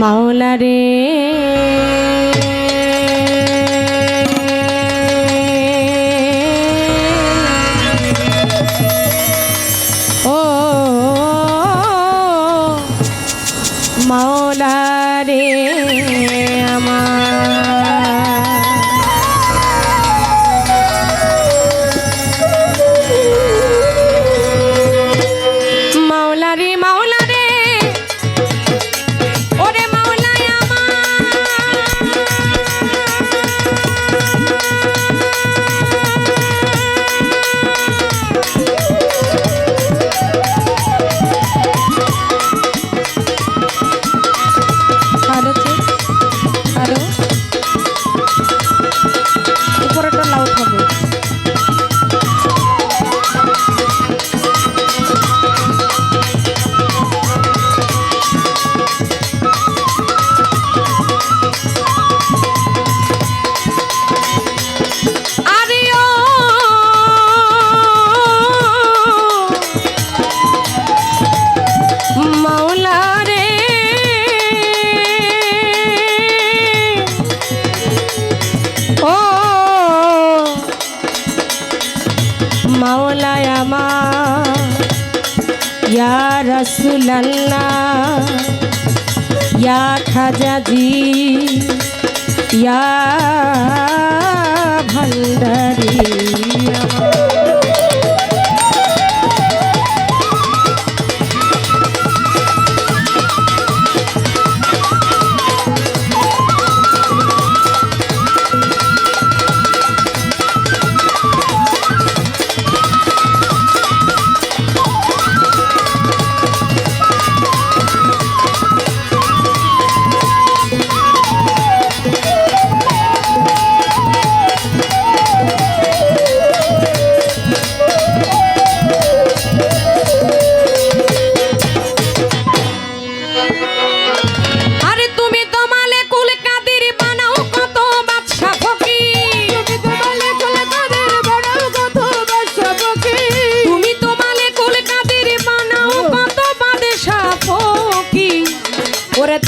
মাওলা রে। ইয়া जी ইয়া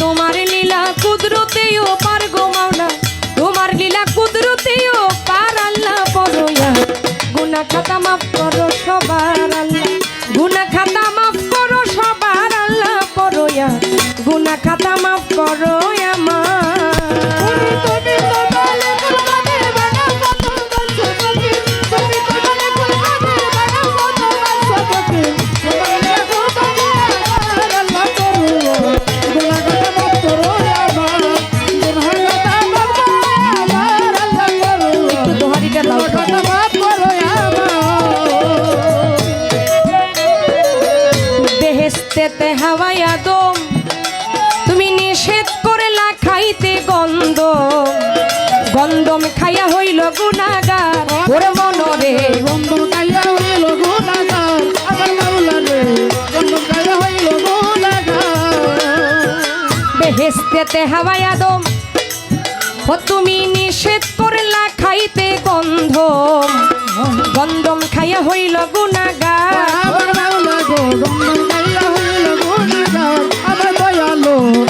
তোমার লীলা কুদরতেও পার গো মাওলা। তোমার লীলা কুদরতেও পার আল্লাহ পরয়া। গুনা খাতা মাফ করো সবার আল্লাহ। গুনা খাতা মাফ করো সবার আল্লাহ পরয়া। গুনা খাতা মাফ করো বেহেস্তেতে হাওয়ায় আদম ও তুমি নিষেধ করলা খাইতে গন্ধ। গন্ধম খাইয়া হইল গুনাগার গন্ধমের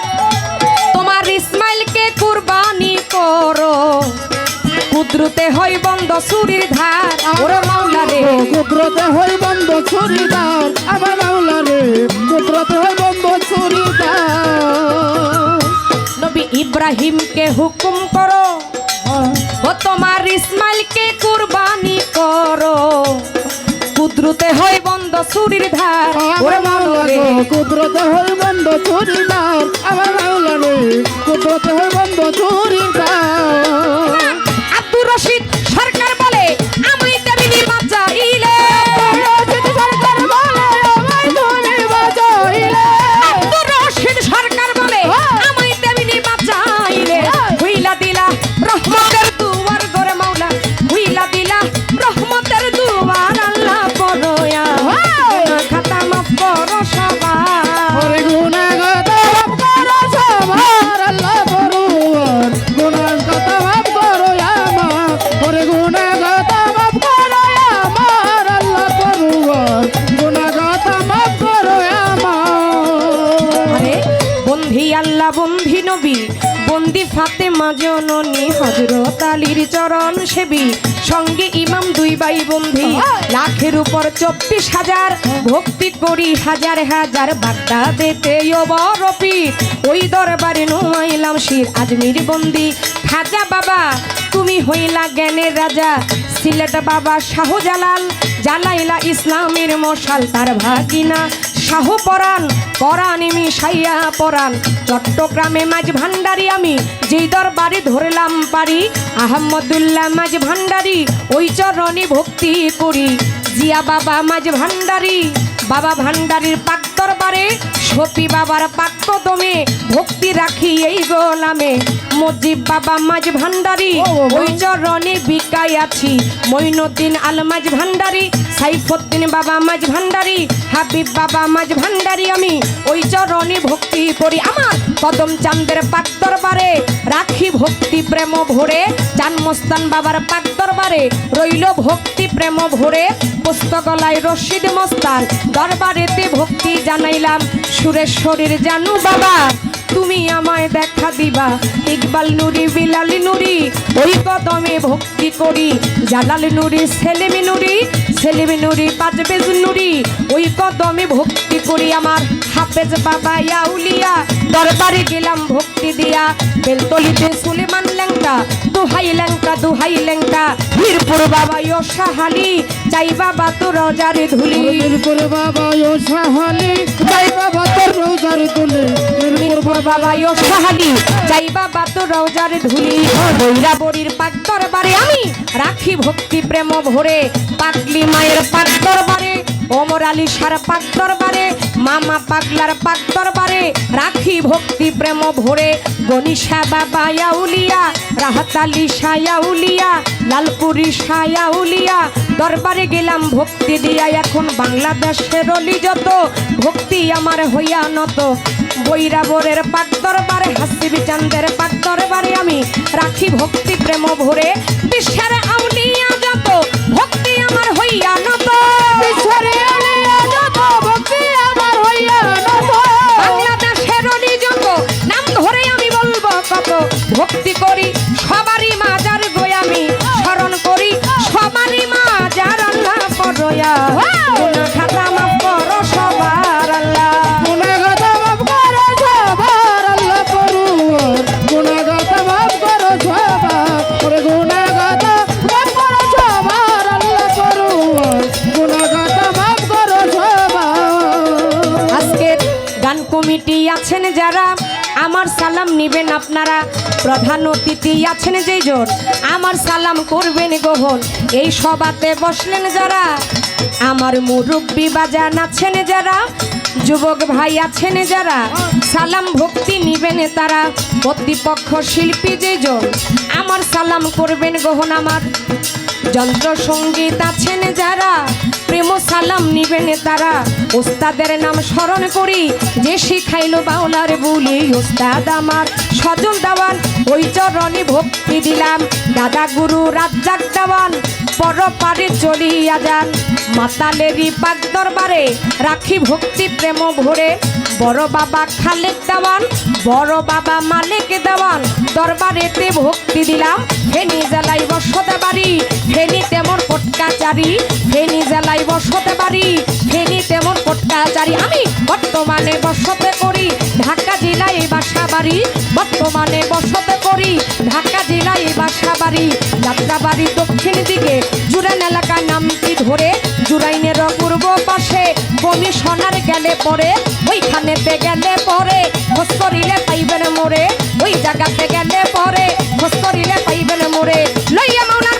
করো। কুদরতে হয় বন্ধ সুরির ধার। ওরে মাওলা রে। কুদরতে হই বন্ধ ছুরিদার আমার মাওলা রে কুদরতে হই বন্ধ ছুরিদার নবী ইব্রাহিমকে হুকুম করো। ও তোমার ইসমাইলকে কুরবানি করো। কুদরতে হয় বন্ধ সুরির ধার। ওরে মাওলা রে। কুদরতে হয় বন্ধ চুরিদার আমার মাওলা রে কুদরতে হয় বন্ধ চুরিদার জননী হজরত আলীর চরণ সেবী সঙ্গে ইমাম দুই বাই বন্ধি। লাখের উপর চব্বিশ হাজার ভক্তি করি হাজার হাজার বার্তা দেতে ওই দরবারে নোয়াইলাম শির আজমির বন্দি। খাজা বাবা তুমি হইলা জ্ঞানের রাজা। সিলেট বাবা শাহজালাল জালাইলা ইসলামের মশাল তার ভাগিনা। শাহ পরাণ পরাণ মিশাইয়া পরাণ। চট্টগ্রামে মাঝ ভান্ডারি আমি, যেই দরবারে ধরলাম পারি। আহমদুল্লাহ মাঝ ভান্ডারি, ওই চরণে ভক্তি করি। জিয়া বাবা মাঝ ভান্ডারি, বাবা ভান্ডারির পাক দরবারে, সতী বাবার পাক্য দমে ভক্তি রাখি এই গোলামে। মজিব বাবা মাঝ ভান্ডারি ওই চরণে বিকাই আছি মইনুদ্দিন আলমাজ ভান্ডারি সাইফুদ্দিন বাবা মাঝ ভান্ডারি হাবিব বাবা মাঝ ভান্ডারি আমি। ওই চরণে ভক্তি করি। আমার কদম চান্দের পাক দরবারে রাখি ভক্তি প্রেম ভরে চান মস্তান বাবার পাক দরবারে রইল ভক্তি প্রেম ভরে পুস্তকলায় রশিদ মস্তান। দরবারেতে ভক্তি জানাইলাম সুরেশ্বরীর জানু বাবা। তুমি আমায় দেখা দিবা। ইকবাল নুরি, বিলালি নুরি, ওই কদমে ভক্তি করি। জালাল নুরি, সেলিমি নুরি সেলিমি নুরি পাজবেজ নুরি, ওই কদমে ভক্তি করি আমার। হাফেজ বাবা ইয়াউলিয়া দরবারে গেলাম ভক্তি দিয়া। বেলতলিতে সুলেমান ল্যাংটা, দুহাই ল্যাংটা দুহাই ল্যাংটা। বীরপুর বাবা ইয়সাহালি চাই বাবা তো রজারে ধুলি। মিরপুর বাবা ও সাহালি, যাই বাবা তোর রোজার মিরপুর বাবা ও সাহালি যাই বাবা তো রওজার ধুলি বৈরা বড়ির পাক আমি রাখি ভক্তি প্রেম ভরে, পাগলি মায়ের পাক দরবারে অমর আলী সার পাক দরবারে মামা পাগলার পাক দরবারে রাখি ভক্তি প্রেম ভরে গনিশা বাবা ইয়াউলিয়া রাহাত আলী সায়াউলিয়া লালপুরি সায়াউলিয়া দরবারে গেলাম ভক্তি দিয়া, এখন বাংলাদেশের অলি যত, ভক্তি আমার হইয়া নত। বৈরাবরের পাক দরবারে, হাসিবি চান্দের পাক দরবারে আমি রাখি ভক্তি প্রেম ভরে বিশ্বের আউলিয়া যত, ভক্তি আমার হইয়া নত। নিবেন আপনারা। প্রধান অতিথি আছেন যেজন আমার সালাম করবেন গ্রহণ এই সভাতে বসলেন যারা, আমার মুরব্বী বাজান আছেন যারা, যুবক ভাই আছেন যারা, সালাম ভক্তি নিবেন তারা। কর্তৃপক্ষ শিল্পী যেজন আমার সালাম করবেন গ্রহণ আমার। যন্ত্র সংগীত আছেন যারা প্রেম সালাম নিবেন তারা ওস্তাদের নাম স্মরণ করি, যে শিখাইলো বাউলার বলি, ওস্তাদ আমার সজল দাওয়ান, ওই চরণে ভক্তি দিলাম। দাদা গুরু রাজ্জাক দেওয়ান পর পারে চলিয়া যান। মাতালেরই পাক দরবারে রাখি ভক্তি প্রেম ভরে। বড় বাবা খালেক দেওয়ান, বড় বাবা মালিক দেওয়ান, দরবারেতে ভক্তি দিলাম। ফেনি জেলায় বসতে পারি, ফেনি তেমন পটকাচারি। ফেনি জেলায় বসতে পারি, ফেনি তেমন পটকাচারি। আমি বর্তমানে বসতে করি। বাড়ি, বর্তমানে বসতে করি, ঢাকা জেলায় বাসা বাড়ি। যাত্রা বাড়ি দক্ষিণ দিকে, জুরাইন এলাকা নামটি ধরে, জুরাইনের পূর্ব পাশে কমিশনার গেলে পরে ওইখানে ওইখানেতে গেলে পরে খোঁজ করিলে পাইবেন মোরে, ওই জায়গাতে গেলে পরে খোঁজ করিলে পাইবেন মোরে। লইয়া মাওলার